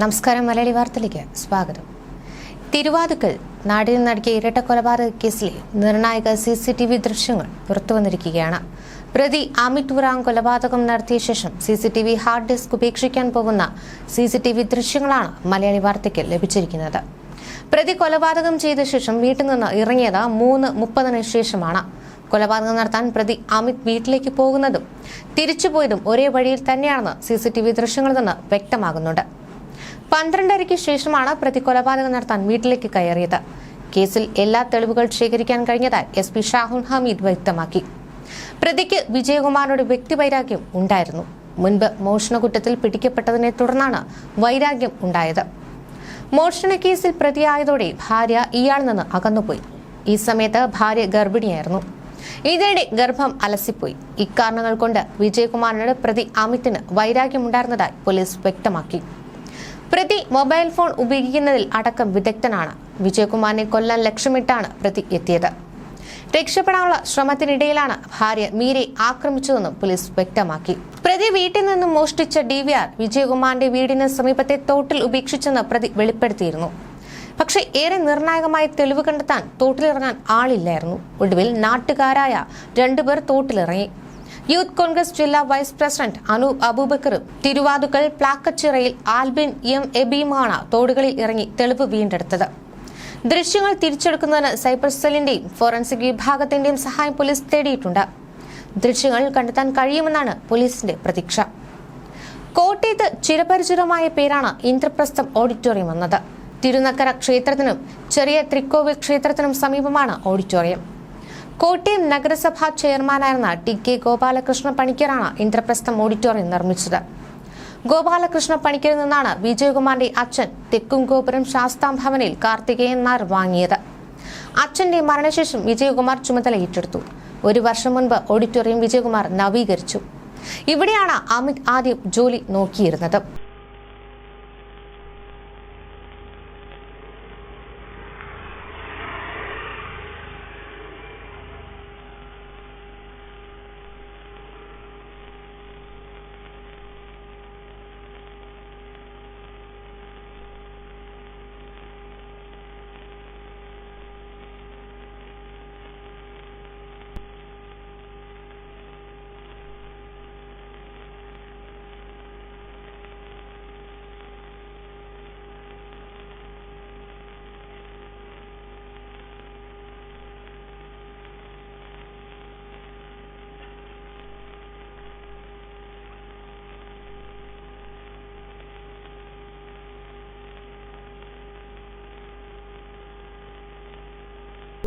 നമസ്കാരം മലയാളി വാർത്തയിലേക്ക് സ്വാഗതം. തിരുവാതുക്കൽ നാടിന് നടക്കിയ ഇരട്ട കൊലപാതക കേസിലെ നിർണായക സി സി ടി വി ദൃശ്യങ്ങൾ പുറത്തുവന്നിരിക്കുകയാണ്. പ്രതി അമിത് ഉറാങ് കൊലപാതകം നടത്തിയ ശേഷം C C T V hard disk ഉപേക്ഷിക്കാൻ പോകുന്ന സി സി ടി വി ദൃശ്യങ്ങളാണ് മലയാളി വാർത്തയ്ക്ക് ലഭിച്ചിരിക്കുന്നത്. പ്രതി കൊലപാതകം ചെയ്ത ശേഷം വീട്ടിൽ നിന്ന് ഇറങ്ങിയത് മൂന്ന് മുപ്പതിന് ശേഷമാണ്. കൊലപാതകം നടത്താൻ പ്രതി അമിത് വീട്ടിലേക്ക് പോകുന്നതും തിരിച്ചുപോയതും ഒരേ വഴിയിൽ തന്നെയാണെന്ന് സി സി ടി വി ദൃശ്യങ്ങളിൽ നിന്ന് വ്യക്തമാകുന്നുണ്ട്. പന്ത്രണ്ടരയ്ക്ക് ശേഷമാണ് പ്രതി കൊലപാതകം നടത്താൻ വീട്ടിലേക്ക് കയറിയത്. കേസിൽ എല്ലാ തെളിവുകൾ ശേഖരിക്കാൻ കഴിഞ്ഞതായി എസ് പി ഷാഹുൽ ഹമീദ് വ്യക്തമാക്കി. പ്രതിക്ക് വിജയകുമാറിനോട് വ്യക്തിവൈരാഗ്യം ഉണ്ടായിരുന്നു. മുൻപ് മോഷണകുറ്റത്തിൽ പിടിക്കപ്പെട്ടതിനെ തുടർന്നാണ് വൈരാഗ്യം ഉണ്ടായത്. മോഷണ കേസിൽ പ്രതിയായതോടെ ഭാര്യ ഇയാൾ നിന്ന് അകന്നുപോയി. ഈ സമയത്ത് ഭാര്യ ഗർഭിണിയായിരുന്നു. ഇതിനിടെ ഗർഭം അലസിപ്പോയി. ഇക്കാരണങ്ങൾ കൊണ്ട് വിജയകുമാറിനോട് പ്രതി അമിത്തിന് വൈരാഗ്യമുണ്ടായിരുന്നതായി പോലീസ് വ്യക്തമാക്കി. പ്രതി മൊബൈൽ ഫോൺ ഉപയോഗിക്കുന്നതിൽ അടക്കം വിദഗ്ധനാണ്. വിജയകുമാറിനെ കൊല്ലാൻ ലക്ഷ്യമിട്ടാണ് പ്രതി എത്തിയത്. രക്ഷപ്പെടാനുള്ള ശ്രമത്തിനിടയിലാണ് ഭാര്യ മീരെ ആക്രമിച്ചതെന്നും പോലീസ് വ്യക്തമാക്കി. പ്രതി വീട്ടിൽ നിന്നും മോഷ്ടിച്ച ഡി വി ആർ വിജയകുമാറിന്റെ വീടിന് സമീപത്തെ തോട്ടിൽ ഉപേക്ഷിച്ചെന്ന് പ്രതി വെളിപ്പെടുത്തിയിരുന്നു. പക്ഷേ ഏറെ നിർണായകമായ തെളിവ് കണ്ടെത്താൻ തോട്ടിലിറങ്ങാൻ ആളില്ലായിരുന്നു. ഒടുവിൽ നാട്ടുകാരായ രണ്ടുപേർ തോട്ടിലിറങ്ങി. യൂത്ത് കോൺഗ്രസ് ജില്ലാ വൈസ് പ്രസിഡന്റ് അനു അബൂബക്കറും തിരുവാതുക്കൽ പ്ലാക്കച്ചിറയിൽ ആൽബിൻ എം എബിയുമാണ് തോടുകളിൽ ഇറങ്ങി തെളിവ് വീണ്ടെടുത്തത്. ദൃശ്യങ്ങൾ തിരിച്ചെടുക്കുന്നതിന് സൈബർ സെല്ലിന്റെയും ഫോറൻസിക് വിഭാഗത്തിന്റെയും സഹായം പോലീസ് തേടിയിട്ടുണ്ട്. ദൃശ്യങ്ങൾ കണ്ടെത്താൻ കഴിയുമെന്നാണ് പോലീസിന്റെ പ്രതീക്ഷ. കോട്ടയത്ത് ചിരപരിചിതമായ പേരാണ് ഇന്ദ്രപ്രസ്ഥം ഓഡിറ്റോറിയം എന്നത്. തിരുനക്കര ക്ഷേത്രത്തിനും ചെറിയ ത്രികോവിൽ ക്ഷേത്രത്തിനും സമീപമാണ് ഓഡിറ്റോറിയം. കോട്ടയം നഗരസഭാ ചെയർമാനായിരുന്ന ടി കെ ഗോപാലകൃഷ്ണ പണിക്കരാണ് ഇന്ദ്രപ്രസ്ഥം ഓഡിറ്റോറിയം നിർമ്മിച്ചത്. ഗോപാലകൃഷ്ണ പണിക്കരിൽ നിന്നാണ് വിജയകുമാറിന്റെ അച്ഛൻ തെക്കും ഗോപുരം ശാസ്താം ഭവനിൽ കാർത്തികേയൻ നായർ വാങ്ങിയത്. അച്ഛന്റെ മരണശേഷം വിജയകുമാർ ചുമതല ഏറ്റെടുത്തു. ഒരു വർഷം മുൻപ് ഓഡിറ്റോറിയം വിജയകുമാർ നവീകരിച്ചു. ഇവിടെയാണ് അമിത് ആദ്യം ജോലി നോക്കിയിരുന്നത്.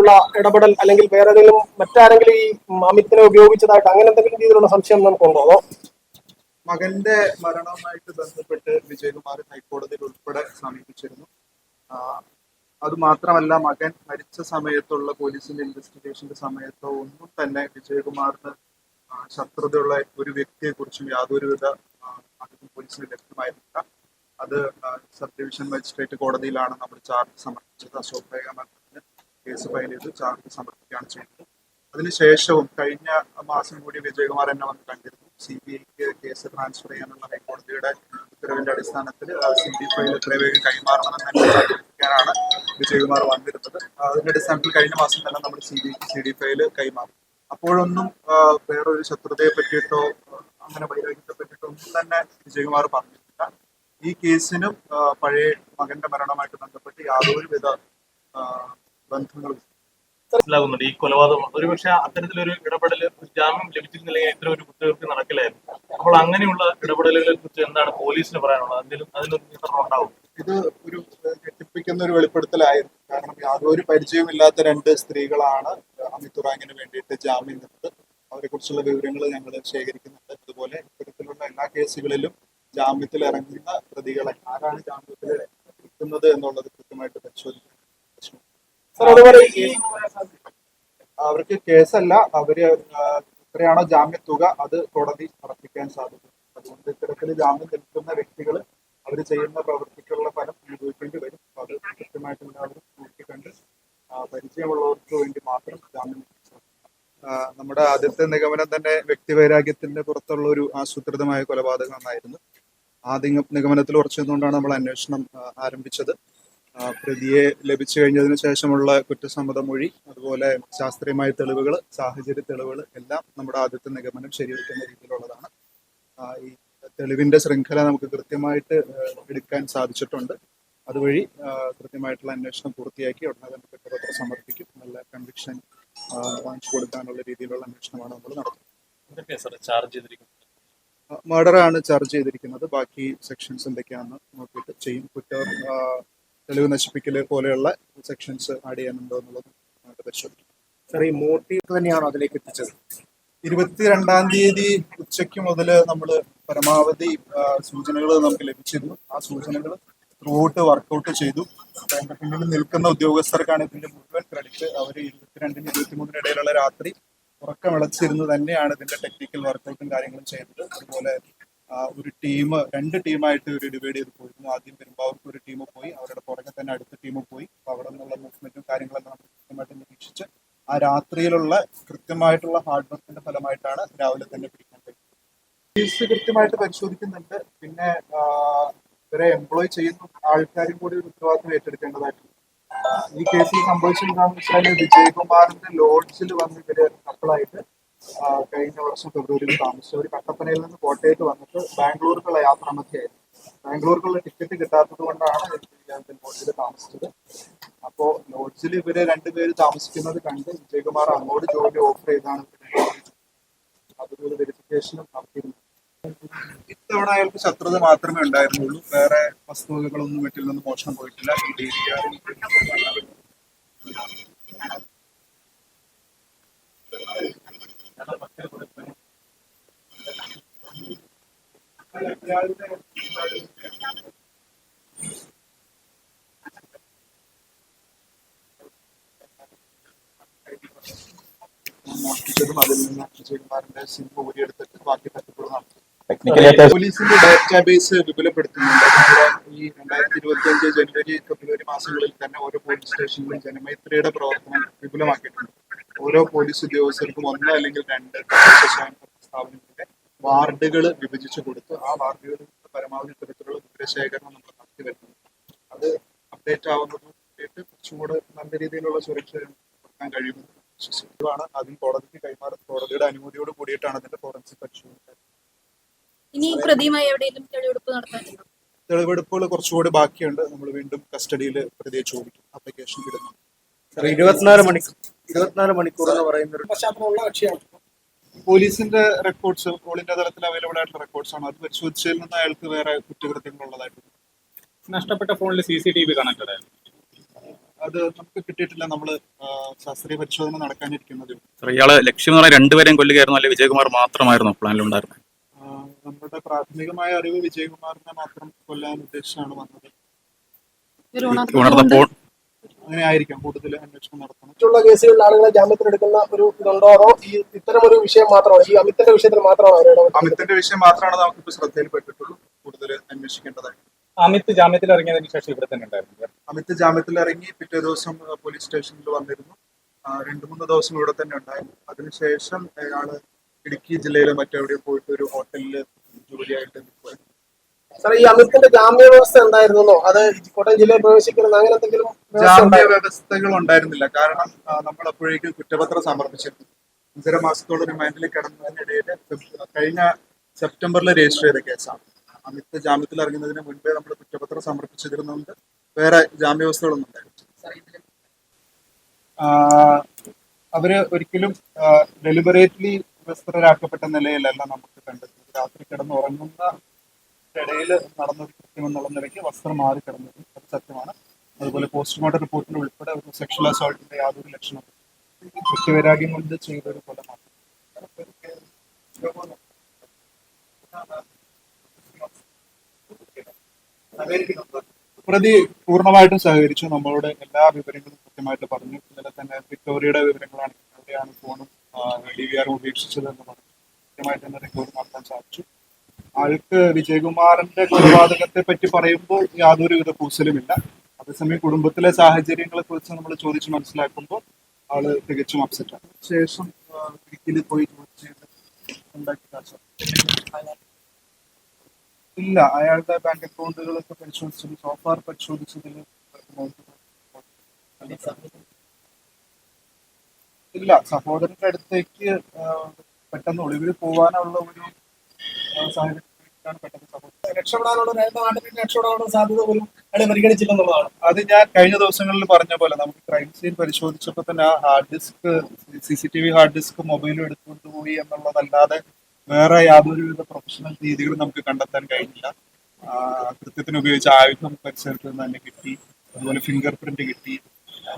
ഉള്ള ഇടപെടൽ അല്ലെങ്കിൽ വേറെ ഏതെങ്കിലും മറ്റാരെങ്കിലും ഈ അമിത്തിനെ ഉപയോഗിച്ചതായിട്ട് അങ്ങനെ എന്തെങ്കിലും രീതിയിലുള്ള സംശയം നമുക്കുണ്ടോ? അതോ? മകന്റെ മരണവുമായിട്ട് ബന്ധപ്പെട്ട് വിജയകുമാർ ഹൈക്കോടതിയിൽ ഉൾപ്പെടെ സമീപിച്ചിരുന്നു. അതുമാത്രമല്ല അത് മാത്രമല്ല മകൻ മരിച്ച സമയത്തുള്ള പോലീസിന്റെ ഇൻവെസ്റ്റിഗേഷന്റെ സമയത്തോ ഒന്നും തന്നെ വിജയകുമാറിന് ശത്രുതയുള്ള ഒരു വ്യക്തിയെ കുറിച്ചും യാതൊരുവിധ അറിവും പോലീസിന് ലഭ്യമായിരുന്നില്ല. അത് സബ് ഡിവിഷൻ മജിസ്ട്രേറ്റ് കോടതിയിലാണ് നമ്മൾ ചാർജ് സമർപ്പിച്ചത്. അശോക് കേസ് ഫയൽ ചെയ്ത് ചാർജ് സമർപ്പിക്കുകയാണ് ചെയ്തത് അതിനുശേഷവും കഴിഞ്ഞ മാസം കൂടി വിജയകുമാർ എന്നെ വന്ന് കണ്ടിരുന്നു. സി ബി ഐക്ക് കേസ് ട്രാൻസ്ഫർ ചെയ്യാനുള്ള ഹൈക്കോടതിയുടെ ഉത്തരവിന്റെ അടിസ്ഥാനത്തിൽ സി ബി ഫയൽ എത്ര വേഗം കൈമാറണമെന്ന് അന്വേഷിക്കാനാണ് വിജയകുമാർ വന്നിരുന്നത്. അതിന്റെ അടിസ്ഥാനത്തിൽ കഴിഞ്ഞ മാസം തന്നെ നമ്മൾ C B C D file കൈമാറും. അപ്പോഴൊന്നും വേറൊരു ശത്രുതയെ പറ്റിയിട്ടോ അങ്ങനെ വൈരാഗ്യത്തെ പറ്റിയിട്ടോ ഒന്നും തന്നെ വിജയകുമാർ പറഞ്ഞിട്ടില്ല. ഈ കേസിനും പഴയ മകന്റെ മരണവുമായിട്ട് ബന്ധപ്പെട്ട് യാതൊരുവിധ ബന്ധങ്ങളും മനസ്സിലാകുന്നുണ്ട്. ഈ കൊലപാതകം ഒരുപക്ഷെ അത്തരത്തിലൊരു ഇടപെടൽ ജാമ്യം ലഭിച്ചിരുന്നില്ലെങ്കിൽ ഇത്ര ഒരു കുറ്റകൃത്യം നടക്കില്ലായിരുന്നു. അപ്പോൾ അങ്ങനെയുള്ള ഇടപെടലുകളെ കുറിച്ച് എന്താണ് പോലീസിന് പറയാനുള്ളത്? എന്തെങ്കിലും അതിനൊരു നിയന്ത്രണം ഉണ്ടാവും. ഇത് ഒരു ഞെട്ടിപ്പിക്കുന്ന ഒരു വെളിപ്പെടുത്തലായിരുന്നു. കാരണം യാതൊരു പരിചയമില്ലാത്ത രണ്ട് സ്ത്രീകളാണ് അമിത് ഉറാങ്ങിന് വേണ്ടിയിട്ട് ജാമ്യം നിന്നത് അവരെ കുറിച്ചുള്ള വിവരങ്ങൾ ഞങ്ങൾ ശേഖരിക്കുന്നുണ്ട്. അതുപോലെ ഇത്തരത്തിലുള്ള എല്ലാ കേസുകളിലും ജാമ്യത്തിൽ ഇറങ്ങുന്ന പ്രതികളെ ആരാണ് ജാമ്യത്തിൽ എത്തുന്നത് എന്നുള്ളത് കൃത്യമായിട്ട് പരിശോധിക്കണം അവർക്ക് കേസല്ല അവർ എത്രയാണോ ജാമ്യ തുക അത് കോടതി ഉറപ്പിക്കാൻ സാധിക്കും. അതുകൊണ്ട് ഇത്തരത്തിൽ ജാമ്യം നിൽക്കുന്ന വ്യക്തികൾ അവർ ചെയ്യുന്ന പ്രവൃത്തിക്കുള്ള ഫലം അനുഭവിക്കേണ്ടി വരും. അത് കൃത്യമായിട്ട് എല്ലാവരും നോക്കിക്കണ്ട് പരിചയമുള്ളവർക്ക് വേണ്ടി മാത്രം ജാമ്യം നമ്മുടെ ആദ്യത്തെ നിഗമനം തന്നെ വ്യക്തിവൈരാഗ്യത്തിന്റെ പുറത്തുള്ള ഒരു ആസൂത്രിതമായ കൊലപാതകം എന്നായിരുന്നു ആ നിഗമനത്തിൽ ഉറച്ചു നിന്നുകൊണ്ടാണ് നമ്മൾ അന്വേഷണം ആരംഭിച്ചത്. പ്രതിയെ ലഭിച്ചു കഴിഞ്ഞതിന് ശേഷമുള്ള കുറ്റസമ്മത മൊഴി അതുപോലെ ശാസ്ത്രീയമായ തെളിവുകൾ സാഹചര്യ തെളിവുകൾ എല്ലാം നമ്മുടെ ആദ്യത്തെ നിഗമനം ശരിവെക്കുന്ന രീതിയിലുള്ളതാണ്. ഈ തെളിവിന്റെ ശൃംഖല നമുക്ക് കൃത്യമായിട്ട് എടുക്കാൻ സാധിച്ചിട്ടുണ്ട്. അതുവഴി കൃത്യമായിട്ടുള്ള അന്വേഷണം പൂർത്തിയാക്കി ഉടനെ തന്നെ കുറ്റപത്രം സമർപ്പിക്കും. നല്ല കൺവിക്ഷൻ വാങ്ങിച്ചു കൊടുക്കാനുള്ള രീതിയിലുള്ള അന്വേഷണമാണ് നമ്മൾ നടത്തുന്നത്. മർഡർ ആണ് ചാർജ് ചെയ്തിരിക്കുന്നത്. ബാക്കി സെക്ഷൻസ് എന്തൊക്കെയാണെന്ന് നോക്കിയിട്ട് ചെയ്യും. കുറ്റ തെളിവ് നശിപ്പിക്കൽ പോലെയുള്ള സെക്ഷൻസ് ആഡ് ചെയ്യാനുണ്ടോ എന്നുള്ളത് നമുക്ക് പരിശോധിക്കും. സാർ ഈ മോട്ടീവ് തന്നെയാണോ അതിലേക്ക് എത്തിച്ചത്? ഇരുപത്തിരണ്ടാം തീയതി ഉച്ചയ്ക്ക് മുതൽ നമ്മൾ പരമാവധി സൂചനകൾ നമുക്ക് ലഭിച്ചിരുന്നു. ആ സൂചനകൾ ത്രൂഔട്ട് വർക്കൗട്ട് ചെയ്തു. അതിന്റെ പിന്നിൽ നിൽക്കുന്ന ഉദ്യോഗസ്ഥർക്കാണ് ഇതിന്റെ മുഴുവൻ ക്രെഡിറ്റ് അവർ ഇരുപത്തിരണ്ടിന് ഇരുപത്തിമൂന്നിന് ഇടയിലുള്ള രാത്രി ഉറക്കമിളച്ചിരുന്ന് തന്നെയാണ് ഇതിന്റെ ടെക്നിക്കൽ വർക്കൗട്ടും കാര്യങ്ങളും ചെയ്തത് അതുപോലെ ഒരു ടീം രണ്ട് ടീമായിട്ട് ഒരു ഡിവൈഡ് ചെയ്ത് പോയിരുന്നു ആദ്യം പെരുമ്പാവൂർക്ക് ഒരു ടീം പോയി. അവരുടെ പുറകെ തന്നെ അടുത്ത ടീം പോയി. അപ്പൊ അവിടെ നിന്നുള്ള മൂവ്മെന്റും കാര്യങ്ങളെല്ലാം നമ്മൾ കൃത്യമായിട്ട് നിരീക്ഷിച്ച് ആ രാത്രിയിലുള്ള കൃത്യമായിട്ടുള്ള ഹാർഡ് വർക്കിന്റെ ഫലമായിട്ടാണ് രാവിലെ തന്നെ പിടിക്കാൻ കഴിയുന്നത് കൃത്യമായിട്ട് പരിശോധിക്കുന്നുണ്ട്. പിന്നെ ഇവരെ എംപ്ലോയ് ചെയ്യുന്ന ആൾക്കാരും കൂടി ഒരു ഉത്തരവാദിത്വം ഏറ്റെടുക്കേണ്ടതായിട്ടുണ്ട്. ഈ കേസിൽ സംഭവിച്ചെന്താണെന്ന് വെച്ചാൽ വിജയകുമാറിന്റെ ലോഡ്ജിൽ വന്ന് ഇവർ കപ്പിളായിട്ട് കഴിഞ്ഞ വർഷം ഫെബ്രുവരിയിൽ താമസിച്ചു ഒരു കട്ടപ്പനയിൽ നിന്ന് കോട്ടയത്ത് വന്നിട്ട് ബാംഗ്ലൂർക്കുള്ള യാത്ര യാത്രാമധ്യയായിരുന്നു ബാംഗ്ലൂർക്കുള്ള ടിക്കറ്റ് കിട്ടാത്തത് കൊണ്ടാണ് ലോഡ്ജിൽ താമസിച്ചത്. അപ്പോൾ ലോഡ്ജിൽ ഇവർ രണ്ടുപേര് താമസിക്കുന്നത് കണ്ട് വിജയകുമാർ അങ്ങോട്ട് ജോലി ഓഫർ ചെയ്താണ് അതൊരു വെരിഫിക്കേഷനും നടത്തിയിരുന്നു. ഇത്തവണ അയാൾക്ക് ശത്രുത മാത്രമേ ഉണ്ടായിരുന്നുള്ളൂ. വേറെ വസ്തുവകകളൊന്നും വീട്ടിൽ നിന്ന് മോഷണം പോയിട്ടില്ല. ഉം. മോഷ്ടിച്ചതും അതിൽ നിന്ന് വിജയകുമാറിന്റെ സിം ഊരിയെടുത്തിട്ട് ബാക്കി തട്ടിപ്പുകൾ നടത്തി പോലീസിന്റെ ഡാറ്റാബേസ് വിപുലപ്പെടുത്തുന്നുണ്ട് ഈ രണ്ടായിരത്തി ഇരുപത്തി അഞ്ച് ജനുവരി ഫെബ്രുവരി മാസങ്ങളിൽ തന്നെ ഓരോ പോലീസ് സ്റ്റേഷനിലും ജനമൈത്രിയുടെ പ്രവർത്തനം വിപുലമാക്കിയിട്ടുണ്ട്. ഓരോ പോലീസ് ഉദ്യോഗസ്ഥർക്കും ഒന്ന് അല്ലെങ്കിൽ രണ്ട് സ്ഥാപനങ്ങൾ വാർഡുകൾ വിഭജിച്ചു കൊടുത്ത് ആ വാർഡുകളിൽ നിന്ന് പരമാവധി തരത്തിലുള്ള വിവരശേഖരണം നമ്മൾ നടത്തി വരുന്നുണ്ട്. അത് അപ്ഡേറ്റ് ആവുന്നതും വേണ്ടിയിട്ട് കുറച്ചും കൂടെ നല്ല രീതിയിലുള്ള സുരക്ഷ കൊടുക്കാൻ കഴിയുമെന്ന് വിശ്വസിക്കുകയാണ്. അതും കോടതിക്ക് കൈമാറും. കോടതിയുടെ അനുമതിയോട് കൂടിയിട്ടാണ് അതിന്റെ ഫോറൻസിക് പരിശോധന ഇനി ഈ പ്രതിയുമായി എവിടെയെങ്കിലും തെളിവെടുപ്പ് നടത്താനുണ്ടോ? തെളിവെടുപ്പുകൾ കുറച്ചുകൂടി ബാക്കിയുണ്ട്. നമ്മൾ വീണ്ടും കസ്റ്റഡിയിൽ പ്രതിയെ ചോദിക്കും. ആപ്ലിക്കേഷൻ ഇടുന്നു. ഇരുപത്തിനാല് മണിക്കൂർ ഇരുപത്തിനാല് മണിക്കൂർ എന്ന് പറയുന്ന ഒരു പശ്ചാത്തലമുള്ള കക്ഷിയാണ്. പോലീസിന്റെ റെക്കോർഡ്സ് ഓൾ ഇന്ത്യ തലത്തിൽ അവൈലബിൾ ആയിട്ടുള്ള റെക്കോർഡ്സ് ആണ്? അത് പരിശോധിച്ചതിൽ നിന്ന് അയാൾക്ക് വേറെ കുറ്റകൃത്യങ്ങൾ ഉള്ളതായിട്ട് നഷ്ടപ്പെട്ട ഫോണിൽ C C T V connected ആയിരുന്നു അത് നമുക്ക് കിട്ടിയിട്ടില്ല. നമ്മൾ ശാസ്ത്രീയ പരിശോധന നടക്കാനിരിക്കുന്നത് ഇയാൾ ലക്ഷ്യം എന്ന് പറഞ്ഞാൽ രണ്ടുപേരെയും കൊല്ലുകയായിരുന്നു. അല്ലെ വിജയകുമാർ മാത്രമായിരുന്നു പ്ലാനിലുണ്ടായിരുന്നത്? നമ്മുടെ പ്രാഥമികമായ അറിവ് വിജയകുമാറിനെ മാത്രം കൊല്ലാൻ ഉദ്ദേശിച്ചാണ് വന്നത്. അങ്ങനെ ആയിരിക്കാം കൂടുതൽ അന്വേഷണം നടത്തണം. മറ്റുള്ള കേസുകളിൽ ആളുകളെ ജാമ്യത്തിനെടുക്കുന്ന ഒരു ഇതുണ്ടോ അതോ ഈ ഇത്തരം ഒരു വിഷയം മാത്രമാണ് ഈ അമിത്തിന്റെ വിഷയത്തിൽ മാത്രമാണ് അമിത്തിന്റെ വിഷയം മാത്രമാണ് നമുക്ക് ഇപ്പൊ ശ്രദ്ധയിൽപ്പെട്ടിട്ടുള്ളൂ കൂടുതൽ അന്വേഷിക്കേണ്ടതായി അമിത് ജാമ്യത്തിൽ ഇറങ്ങിയതിനു ശേഷം ഇവിടെ തന്നെ ഉണ്ടായിരുന്നു അമിത് ജാമ്യത്തിൽ ഇറങ്ങി പിറ്റേ ദിവസം പോലീസ് സ്റ്റേഷനിൽ വന്നിരുന്നു. രണ്ടു രണ്ട് മൂന്ന് ദിവസം ഇവിടെ തന്നെ ഉണ്ടായിരുന്നു. അതിനുശേഷം അയാൾ ഇടുക്കി ജില്ലയിലെ മറ്റെവിടെയോ പോയിട്ട് ഒരു ഹോട്ടലിൽ ജോലിയായിട്ട് നിൽക്കുകയാണ് സാർ ഈ അമിത്തിന്റെ ജാമ്യ വ്യവസ്ഥ എന്തായിരുന്നോ അത് കോട്ടയം ജില്ലയിൽ പ്രവേശിക്കുന്നത് അങ്ങനെ എന്തെങ്കിലും ജാമ്യ വ്യവസ്ഥകൾ ഉണ്ടായിരുന്നില്ല. കാരണം നമ്മൾ അപ്പോഴേക്കും കുറ്റപത്രം സമർപ്പിച്ചിരുന്നു. അഞ്ചര മാസത്തോളം റിമാൻഡിൽ കിടന്നതിനിടയിൽ കഴിഞ്ഞ സെപ്റ്റംബറിൽ രജിസ്റ്റർ ചെയ്ത കേസാണ്. അമിത് ജാമ്യത്തിൽ ഇറങ്ങുന്നതിന് മുൻപേ നമ്മൾ കുറ്റപത്രം സമർപ്പിച്ചിരുന്നുകൊണ്ട് വേറെ ജാമ്യവ്യവസ്ഥകളൊന്നും ഉണ്ടായിരുന്നു അവർ ഒരിക്കലും ഡെലിബറേറ്റ്ലി വ്യസ്തരാക്കപ്പെട്ട നിലയിലല്ല നമുക്ക് കണ്ടെത്തുന്നത് രാത്രി കിടന്ന് ഉറങ്ങുന്ന ഇടയിൽ നടന്ന കൃത്യം എന്നുള്ള നിലയ്ക്ക് വസ്ത്രം മാറി കിടന്നത് അത് സത്യമാണ്. അതുപോലെ പോസ്റ്റ്മോർട്ടം റിപ്പോർട്ടിൽ ഉൾപ്പെടെ ഒരു സെക്ഷൽ അസോൾട്ടിന്റെ യാതൊരു ലക്ഷണം കുറ്റവൈരാഗ്യം കൊണ്ട് ചെയ്തൊരു കൊലമാണ് പ്രതി പൂർണമായിട്ടും സഹകരിച്ചു. നമ്മളോട് എല്ലാ വിവരങ്ങളും കൃത്യമായിട്ട് പറഞ്ഞു. ഇന്നലെ തന്നെ വിക്ടോറിയയുടെ വിവരങ്ങളാണ് എവിടെയാണ് ഫോണും ഡി വി ആറും ഉപേക്ഷിച്ചത് എന്ന് പറഞ്ഞു. കൃത്യമായിട്ട് തന്നെ റെക്കോർഡ് നടത്താൻ സാധിച്ചു. ആൾക്ക് വിജയകുമാറിന്റെ കൊലപാതകത്തെ പറ്റി പറയുമ്പോൾ യാതൊരുവിധ കൂസലുമില്ല. അതേസമയം കുടുംബത്തിലെ സാഹചര്യങ്ങളെ കുറിച്ച് നമ്മൾ ചോദിച്ച് മനസ്സിലാക്കുമ്പോൾ ആൾ തികച്ചും അപ്സെറ്റ് ആണ്. ശേഷം ഇടുക്കിയിൽ പോയി ഇല്ല അയാളുടെ ബാങ്ക് അക്കൗണ്ടുകളൊക്കെ പരിശോധിച്ചത് സോഫാർ പരിശോധിച്ചതിൽ ഇല്ല സഹോദരന്റെ അടുത്തേക്ക് പെട്ടെന്ന് ഒളിവിൽ പോവാനുള്ള ഒരു ആ, സാഹചര്യത്തിലാണ് പെട്ടെന്ന് സഹോദരൻ അത് ഞാൻ കഴിഞ്ഞ ദിവസങ്ങളിൽ പറഞ്ഞ പോലെ നമുക്ക് ക്രൈം സീൻ പരിശോധിച്ചപ്പോൾ തന്നെ ആ hard disk C C T V hard disk മൊബൈലും എടുത്തുകൊണ്ട് പോയി എന്നുള്ളതല്ലാതെ വേറെ യാതൊരുവിധ പ്രൊഫഷണൽ രീതികളും നമുക്ക് കണ്ടെത്താൻ കഴിഞ്ഞില്ല. കൃത്യത്തിന് ഉപയോഗിച്ച ആയുധം പരിസരത്ത് നിന്ന് തന്നെ കിട്ടി. അതുപോലെ ഫിംഗർ പ്രിന്റ് കിട്ടി.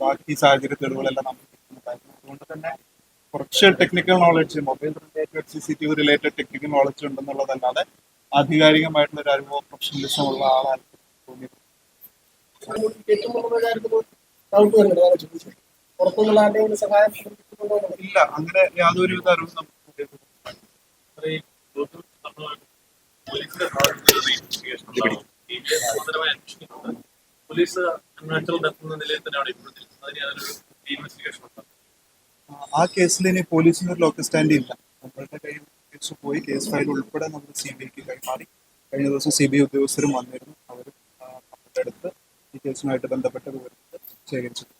ബാക്കി സാഹചര്യ തെളിവുകളെല്ലാം നമുക്ക് കിട്ടുന്നതായിരുന്നു അതുകൊണ്ട് തന്നെ കുറച്ച് technical knowledge mobile related C C T V related technical knowledge ഉണ്ടെന്നുള്ളതല്ലാതെ ആധികാരികമായിട്ടുള്ള ഒരു അനുഭവ പ്രൊഫഷണലിസം ഉള്ള ആളാണ് തോന്നിയത്. ഇല്ല അങ്ങനെ അറിവും കേസ് ഗുരുതരമായി അന്വേഷിക്കുന്നുണ്ട്. പോലീസ് നാച്ചുറൽ ഡെത്ത് എന്ന നിലയിൽ തന്നെ അവിടെ ഇപ്പോഴത്തെ അതിന് ഞാനൊരു ഇൻവെസ്റ്റിഗേഷൻ ആ കേസിൽ ഇനി പോലീസിന് ഒരു ലോക്കൽ സ്റ്റാൻഡ് ഇല്ല. നമ്മളുടെ കയ്യിൽ കേസ് പോയി കേസ് ഫയൽ ഉൾപ്പെടെ നമ്മൾ സി ബി ഐക്ക് കൈമാറി. കഴിഞ്ഞ ദിവസം സി ബി ഐ ഉദ്യോഗസ്ഥരും വന്നിരുന്നു. അവർ അടുത്ത് ഈ കേസുമായിട്ട് ബന്ധപ്പെട്ട വിവരങ്ങൾ ശേഖരിച്ചിട്ടുണ്ട്.